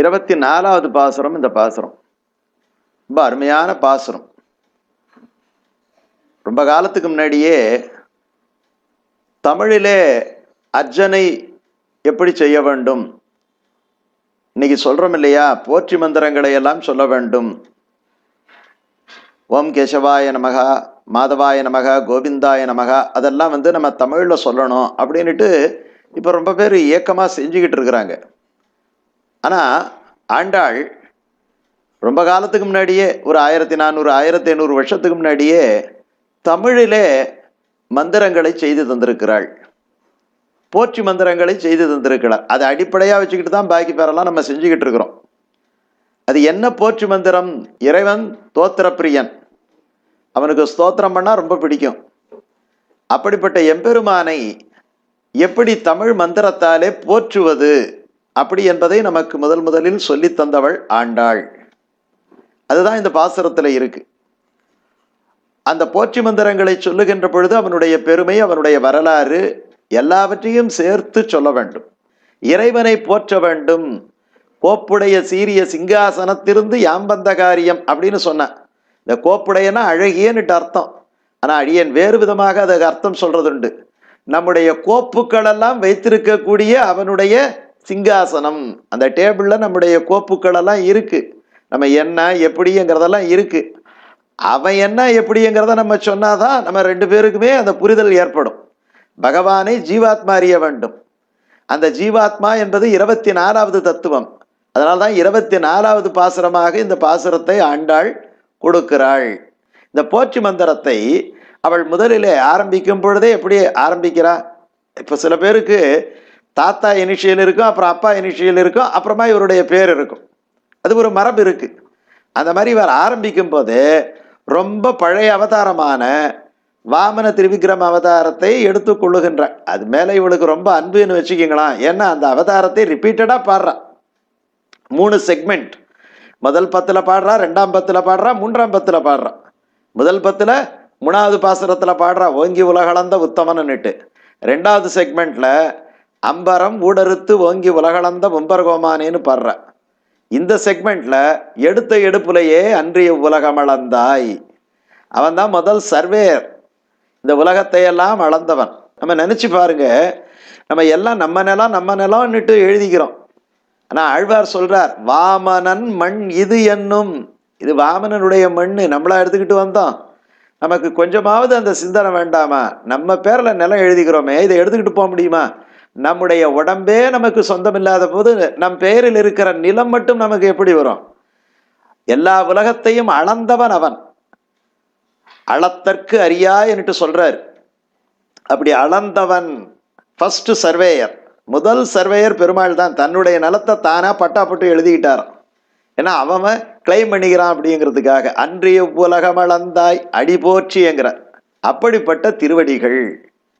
இருபத்தி நாலாவது பாசுரம் இந்த பாசுரம். ரொம்ப அருமையான பாசுரம். ரொம்ப காலத்துக்கு முன்னாடியே தமிழிலே அர்ஜனை எப்படி செய்ய வேண்டும்? இன்னைக்கு சொல்றோம் இல்லையா? போற்றி மந்திரங்களை எல்லாம் சொல்ல வேண்டும். ஓம் கேசவாய நமகா மாதவாய நமகா கோவிந்தாய நமகா அதெல்லாம் வந்து நம்ம தமிழில் சொல்லணும் அப்படின்னுட்டு இப்போ ரொம்ப பேர் ஏக்கமாக செஞ்சுக்கிட்டு இருக்கிறாங்க. ஆனால் ஆண்டாள் ரொம்ப காலத்துக்கு முன்னாடியே ஒரு ஆயிரத்தி நானூறு ஆயிரத்தி ஐநூறு வருஷத்துக்கு முன்னாடியே தமிழிலே மந்திரங்களை செய்து தந்திருக்கிறாள். போற்றி மந்திரங்களை செய்து தந்திருக்கிறார் அதை அடிப்படையாக வச்சுக்கிட்டு தான் பாக்கி பேரெல்லாம் நம்ம செஞ்சுக்கிட்டு இருக்கிறோம். அது என்ன போற்றி மந்திரம்? இறைவன் தோத்திர பிரியன் அவனுக்கு ஸ்தோத்திரம் பண்ணால் ரொம்ப பிடிக்கும். அப்படிப்பட்ட எம்பெருமானை எப்படி தமிழ் மந்திரத்தாலே போற்றுவது? அப்படி என்பதை நமக்கு முதல் முதலில் சொல்லித் தந்தவள் ஆண்டாள். அதுதான் இந்த பாசுரத்தில் இருக்கு. அந்த போற்றி மந்திரங்களை சொல்லுகின்ற பொழுது அவனுடைய பெருமை அவனுடைய வரலாறு எல்லாவற்றையும் சேர்த்து சொல்ல வேண்டும். இறைவனை போற்ற வேண்டும். கோப்புடைய சீரிய சிங்காசனத்திலிருந்து யாம்பந்த காரியம் அப்படின்னு சொன்னான் இந்த கோப்புடையனா அழகியன்னுட்டு அர்த்தம். ஆனால் அடியன் வேறு விதமாக அதுக்கு அர்த்தம் சொல்றதுண்டு. நம்முடைய கோப்புக்களெல்லாம் வைத்திருக்கக்கூடிய அவனுடைய சிங்காசனம். அந்த டேபிளில் நம்முடைய கோப்புக்களெல்லாம் இருக்குது நம்ம என்ன எப்படிங்கிறதெல்லாம் இருக்குது அவன் என்ன எப்படிங்கிறத நம்ம சொன்னாதான் நம்ம ரெண்டு பேருக்குமே அந்த புரிதல் ஏற்படும். பகவானை ஜீவாத்மா அறிய வேண்டும். அந்த ஜீவாத்மா என்பது இருபத்தி நாலாவது தத்துவம். அதனால தான் இருபத்தி நாலாவது பாசுரமாக இந்த பாசுரத்தை ஆண்டாள் கொடுக்கிறாள். இந்த போற்றி மந்திரத்தை அவள் முதலிலே ஆரம்பிக்கும் பொழுதே எப்படி ஆரம்பிக்கிறா? இப்போ சில பேருக்கு தாத்தா இனிஷியல் இருக்கும் அப்புறம் அப்பா இனிஷியல் இருக்கும் அப்புறமா இவருடைய பேர் இருக்கும். அது ஒரு மரபு இருக்குது அந்த மாதிரி இவர் ஆரம்பிக்கும் போது ரொம்ப பழைய அவதாரமான வாமன திரிவிக்ரம அவதாரத்தை எடுத்து கொள்ளுகின்ற அது மேலே இவளுக்கு ரொம்ப அன்புன்னு வச்சுக்கிங்களேன் ஏன்னா அந்த அவதாரத்தை ரிப்பீட்டடாக பாடுறா. மூணு செக்மெண்ட் முதல் பத்தில் பாடுறா ரெண்டாம் பத்தில் பாடுறா மூன்றாம் பத்தில் பாடுறா. முதல் பத்தில் மூணாவது பாசுரத்தில் பாடுறா ஓங்கி உலகளந்த உத்தமன்னுட்டு ரெண்டாவது செக்மெண்ட்டில் அம்பரம் ஊடறுத்து ஓங்கி உலகளந்த ஒம்பர்கோமானேன்னு பாடுறா. இந்த செக்மெண்ட்டில் எடுத்த எடுப்புலையே அன்றிய உலகம் அளந்தாய் அவன் தான் முதல் சர்வேயர். இந்த உலகத்தையெல்லாம் அளந்தவன். நம்ம நினச்சி பாருங்க. நம்ம எல்லாம் நம்ம நிலம் நம்ம நிலம்னுட்டு எழுதிக்கிறோம். ஆனால் ஆழ்வார் சொல்றார் வாமனன் மண் இது என்னும். இது வாமனனுடைய மண் நம்மளா எடுத்துக்கிட்டு வந்தோம். நமக்கு கொஞ்சமாவது அந்த சிந்தனை வேண்டாமா? நம்ம பேரில் நிலம் எழுதிக்கிறோமே. இதை எடுத்துக்கிட்டு போக முடியுமா? நம்முடைய உடம்பே நமக்கு சொந்தம் இல்லாத போது நம் பெயரில் இருக்கிற நிலம் மட்டும் நமக்கு எப்படி வரும்? எல்லா உலகத்தையும் அளந்தவன் அவன். அளத்தற்கு அறியா என்று சொல்றார். அப்படி அளந்தவன் ஃபர்ஸ்ட் சர்வேயர் முதல் சர்வேயர் பெருமாள் தான். தன்னுடைய நிலத்தை தானா பட்டா போட்டு எழுதிக்கிட்டார். ஏன்னா அவன் கிளைம் பண்ணிக்கிறான் அப்படிங்கிறதுக்காக. அன்றைய உலகம் அளந்தாய் அடி போற்றிங்கிறார் அப்படிப்பட்ட திருவடிகள்.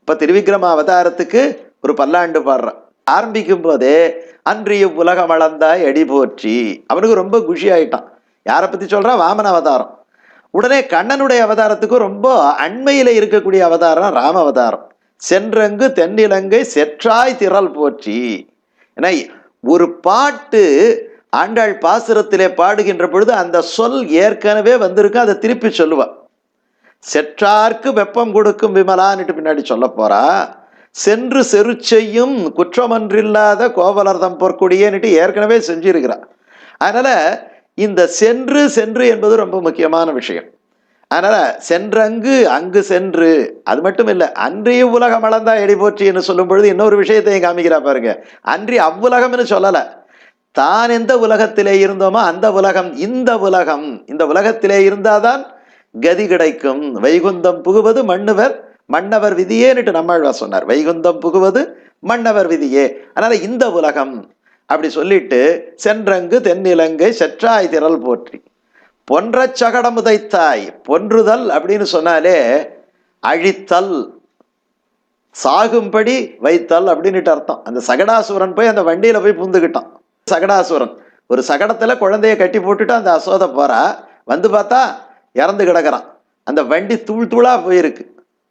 இப்ப திருவிக்ரம அவதாரத்துக்கு ஒரு பல்லாண்டு பாடுறான் ஆரம்பிக்கும் போதே அன்றைய உலகம் அளந்தாய் அடி போற்றி. அவனுக்கு ரொம்ப குஷி ஆயிட்டான் யாரை பத்தி சொல்றான் வாமன அவதாரம். உடனே கண்ணனுடைய அவதாரத்துக்கும் ரொம்ப அண்மையில இருக்கக்கூடிய அவதாரம் ராம அவதாரம். சென்றங்கு தென்னிலங்கை செற்றாய் திரள் போற்றி. ஏன்னா ஒரு பாட்டு ஆண்டாள் பாசுரத்திலே பாடுகின்ற பொழுது அந்த சொல் ஏற்கனவே வந்திருக்கு அதை திருப்பி சொல்லுவாள் செற்றார்க்கு வெப்பம் கொடுக்கும் விமலான்னுட்டு பின்னாடி சொல்ல போறா. சென்று செரு செய்யும் குற்றமன்றில்லாத கோவலர்தம் பொற்கொடியேன்னுட்டு ஏற்கனவே செஞ்சிருக்கிறார். அதனால் இந்த சென்று சென்று என்பது ரொம்ப முக்கியமான விஷயம். அதனால் சென்றங்கு அங்கு சென்று அது மட்டும் இல்லை அன்றைய உலகம் அளந்தா எடி போற்றின்னு சொல்லும் பொழுது இன்னொரு விஷயத்தையும் காமிக்கிறா பாருங்க. அன்றி அவ்வுலகம்னு சொல்லலை. தான் எந்த உலகத்திலே இருந்தோமோ அந்த உலகம் இந்த உலகம் இந்த உலகத்திலே இருந்தாதான் கதி கிடைக்கும். வைகுந்தம் புகுவது மண்ணுவர் மன்னவர் விதியேன்னுட்டு நம்மாழ்வா சொன்னார். வைகுந்தம் புகுவது மன்னவர் விதியே. அதனால இந்த உலகம் அப்படி சொல்லிட்டு சென்றங்கு தென்னிலங்கை செற்றாய் திரள் போற்றி. பொன்ற சகடம் உதைத்தாய் பொன்றுதல் அப்படின்னு சொன்னாலே அழித்தல் சாகும்படி வைத்தல் அப்படின்னுட்டு அர்த்தம். அந்த சகடாசுரன் போய் அந்த வண்டியில போய் புந்துக்கிட்டான் சகடாசுரன் ஒரு சகடத்துல குழந்தைய கட்டி போட்டுட்டு அந்த அசோத போறா. வந்து பார்த்தா இறந்து கிடக்குறான். அந்த வண்டி தூள் தூளா போயிருக்கு.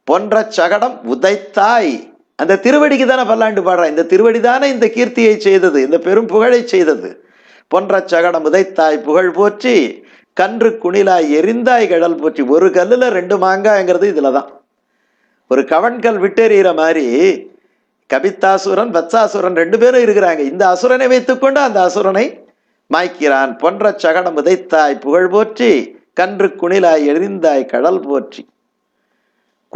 பொன்ற சகடம் உதைத்தாய். அந்த திருவடிக்கு தானே பல்லாண்டு பாடுறா இந்த திருவடி தானே இந்த கீர்த்தியை செய்தது இந்த பெரும் புகழை செய்தது. பொன்ற சகடம் உதைத்தாய் புகழ் போற்றி கன்று குணிலாய் எரிந்தாய் கடல் போற்றி. ஒரு கல்லுல ரெண்டு மாங்காய்ங்கிறது இதுல தான். ஒரு கவன்கல் விட்டெறிகிற மாதிரி கபித்தாசுரன் வத்சாசுரன் ரெண்டு பேரும் இருக்கிறாங்க. இந்த அசுரனை வைத்துக்கொண்டு அந்த அசுரனை மாய்க்கிறான். பொன்ற சகடம் உதைத்தாய் புகழ் போற்றி கன்று குணிலாய் எரிந்தாய் கடல் போற்றி.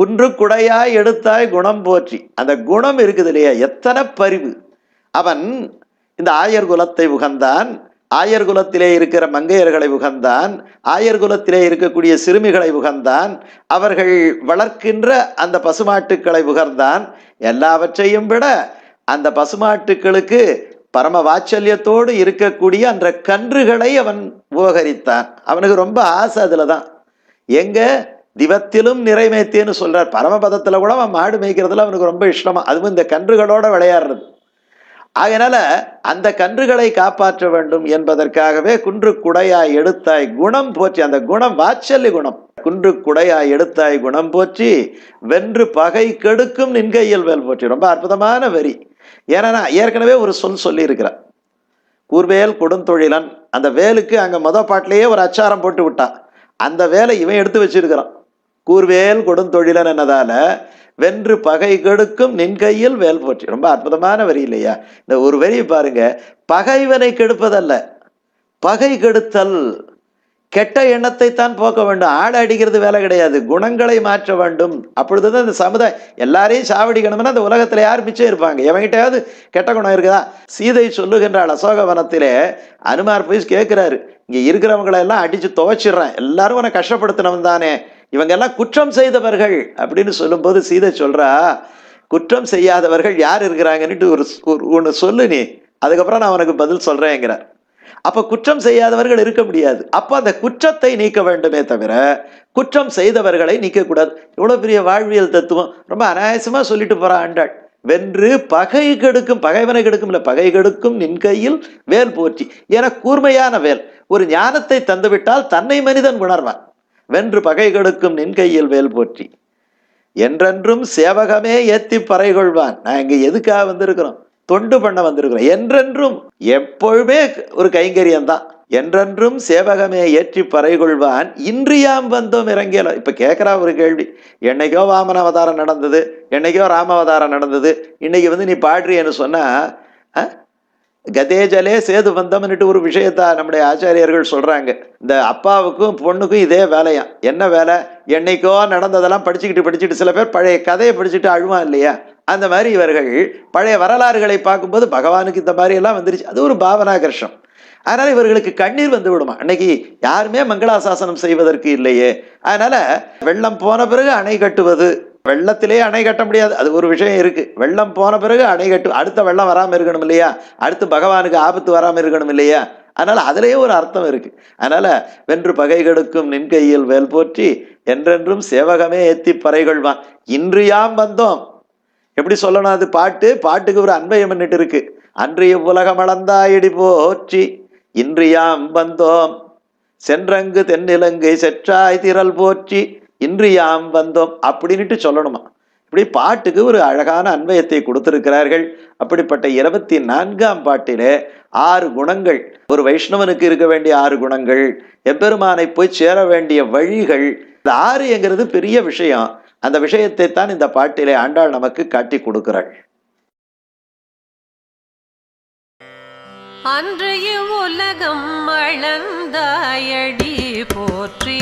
குன்று குடையாய் எடுத்தாய் குணம் போற்றி. அந்த குணம் இருக்குது இல்லையா எத்தனை பரிவு. அவன் இந்த ஆயர் குலத்தை உகந்தான் ஆயர் குலத்திலே இருக்கிற மங்கையர்களை உகந்தான் ஆயர் குலத்திலே இருக்கக்கூடிய சிறுமிகளை உகந்தான் அவர்கள் வளர்க்கின்ற அந்த பசுமாட்டுக்களை உகர்ந்தான். எல்லாவற்றையும் விட அந்த பசுமாட்டுக்களுக்கு பரம வாச்சல்யத்தோடு இருக்கக்கூடிய அந்த கன்றுகளை அவன் உபகரித்தான். அவனுக்கு ரொம்ப ஆசை அதில் தான் எங்கே? திவத்திலும் நிறைமேத்தேன்னு சொல்றார். பரமபதத்தில் கூட அவன் மாடு மேய்க்கிறதுல அவனுக்கு ரொம்ப இஷ்டமா. அதுவும் இந்த கன்றுகளோட விளையாடுறது. ஆகையினால அந்த கன்றுகளை காப்பாற்ற வேண்டும் என்பதற்காகவே குன்று குடையாய் எடுத்தாய் குணம் போற்றி அந்த குணம் வாச்சல்லி குணம். குன்று குடையாய் எடுத்தாய் குணம் போற்றி வென்று பகை கெடுக்கும் நின்கையில் வேல் போற்றி. ரொம்ப அற்புதமான வரி ஏன்னா ஏற்கனவே ஒரு சொல் சொல்லி இருக்கிறேன் கூர்வேல் கொடுந்தொழிலன் அந்த வேலுக்கு அங்க மொத பாட்டிலேயே ஒரு அச்சாரம் போட்டு விட்டான். அந்த வேலை இவன் எடுத்து வச்சிருக்கிறான். கூர்வேல் கொடுந்தொழிலன் என்னதால வென்று பகை கெடுக்கும் நின் கையில் வேல் போற்றி. ரொம்ப அற்புதமான வரி இல்லையா? இந்த ஒரு வரியை பாருங்க. பகைவனை கெடுப்பதல்ல. பகை கெடுத்தல். கெட்ட எண்ணத்தை தான் போக்க வேண்டும். ஆடை அடிக்கிறது வேலை கிடையாது. குணங்களை மாற்ற வேண்டும். அப்பொழுதுதான் இந்த சமுதாயம் எல்லாரையும் சாவடிக்கணும்னா அந்த உலகத்துல யார் மிச்சம் இருப்பாங்க? எவங்கிட்டயாவது கெட்ட குணம் இருக்குதா? சீதை சொல்லுகின்றாள் அசோகவனத்திலே அனுமார் போய் கேட்கிறாரு இங்க இருக்கிறவங்களெல்லாம் அடிச்சு துவைச்சிடுறேன். எல்லாரும் உன கஷ்டப்படுத்தினவன் தானே இவங்க எல்லாம் குற்றம் செய்தவர்கள் அப்படின்னு சொல்லும்போது சீதை சொல்றா குற்றம் செய்யாதவர்கள் யார் இருக்கிறாங்கன்னுட்டு ஒரு ஒன்று சொல்லு நீ. அதுக்கப்புறம் நான் உனக்கு பதில் சொல்றேங்கிறார் அப்போ குற்றம் செய்யாதவர்கள் இருக்க முடியாது. அப்போ அந்த குற்றத்தை நீக்க வேண்டுமே தவிர குற்றம் செய்தவர்களை நீக்கக்கூடாது இவ்வளோ பெரிய வாழ்வியல் தத்துவம். ரொம்ப அனாயசமா சொல்லிட்டு போகிறான் ஆண்டாள். வென்று பகை கெடுக்கும் பகைவனை கெடுக்கும் இல்லை பகை கெடுக்கும் நின் கையில் வேல் போற்றி. என கூர்மையான வேல். ஒரு ஞானத்தை தந்துவிட்டால் தன்னை மனிதன் உணர்வான். வென்று பகை கெடுக்கும் நின் கையில் வேல் போற்றி. என்றென்றும் சேவகமே ஏத்தி பறை கொள்வான் நான் இங்க எதுக்காக வந்திருக்கிறோம்? தொண்டு பண்ண வந்திருக்கிறோம். என்றென்றும் எப்பொழுதுமே ஒரு கைங்கரியம் தான். என்றென்றும் சேவகமே ஏற்றி பறை கொள்வான் இன்றியாம் வந்தோம் இறங்கியல. இப்ப கேட்கிறா ஒரு கேள்வி. என்னைக்கோ வாமன அவதாரம் நடந்தது என்னைக்கோ ராம அவதாரம் நடந்தது இன்னைக்கு வந்து நீ பாடுறியன்னு சொன்னா கதேஜலே சேது பந்தம்னுட்டு ஒரு விஷயத்த நம்முடைய ஆச்சாரியர்கள் சொல்கிறாங்க இந்த அப்பாவுக்கும் பொண்ணுக்கும் இதே வேலையா? என்ன வேலை? என்னைக்கோ நடந்ததெல்லாம் படிச்சுக்கிட்டு படிச்சுட்டு சில பேர் பழைய கதையை படிச்சுட்டு அழுவான் இல்லையா? அந்த மாதிரி இவர்கள் பழைய வரலாறுகளை பார்க்கும்போது பகவானுக்கு இந்த மாதிரி எல்லாம் வந்துருச்சு. அது ஒரு பாவனாகர்ஷம். அதனால் இவர்களுக்கு கண்ணீர் வந்து விடுமா? அன்னைக்கு யாருமே மங்களாசாசனம் செய்வதற்கு இல்லையே. அதனால் வெள்ளம் போன பிறகு அணை கட்டுவது வெள்ளத்திலே அணை கட்ட முடியாது. அது ஒரு விஷயம் இருக்கு. வெள்ளம் போன பிறகு அணை கட்டு அடுத்த வெள்ளம் வராமல் இருக்கணும் இல்லையா? அடுத்து பகவானுக்கு ஆபத்து வராமல் இருக்கணும் இல்லையா? அதனால அதுலேயே ஒரு அர்த்தம் இருக்கு. அதனால வென்று பகை கெடுக்கும் நின் கையில் வேல் போற்றி என்றென்றும் சேவகமே ஏத்தி பறைகொள்வான். இன்று யாம் வந்தோம்? எப்படி சொல்லணும் அது பாட்டு? பாட்டுக்கு ஒரு அன்பயம் பண்ணிட்டு இருக்கு. அன்றைய உலகம் அளந்தாயிடி போற்றி. இன்று யாம் வந்தோம்? சென்றங்கு தென்னிலங்கை செற்றாய் திரள் போற்றி. இன்று யாம் வந்தோம் அப்படின்னுட்டு சொல்லணுமா? இப்படி பாட்டுக்கு ஒரு அழகான அன்வயத்தை கொடுத்திருக்கிறார்கள். அப்படிப்பட்ட இருபத்தி நான்காம் பாட்டிலே ஆறு குணங்கள். ஒரு வைஷ்ணவனுக்கு இருக்க வேண்டிய ஆறு குணங்கள் எம்பெருமானை போய் சேர வேண்டிய வழிகள் இந்த ஆறு என்கிறது பெரிய விஷயம். அந்த விஷயத்தை தான் இந்த பாட்டிலே ஆண்டாள் நமக்கு காட்டி கொடுக்கிறாள். அன்றைய உலகம் அளந்தாயடி போற்றி.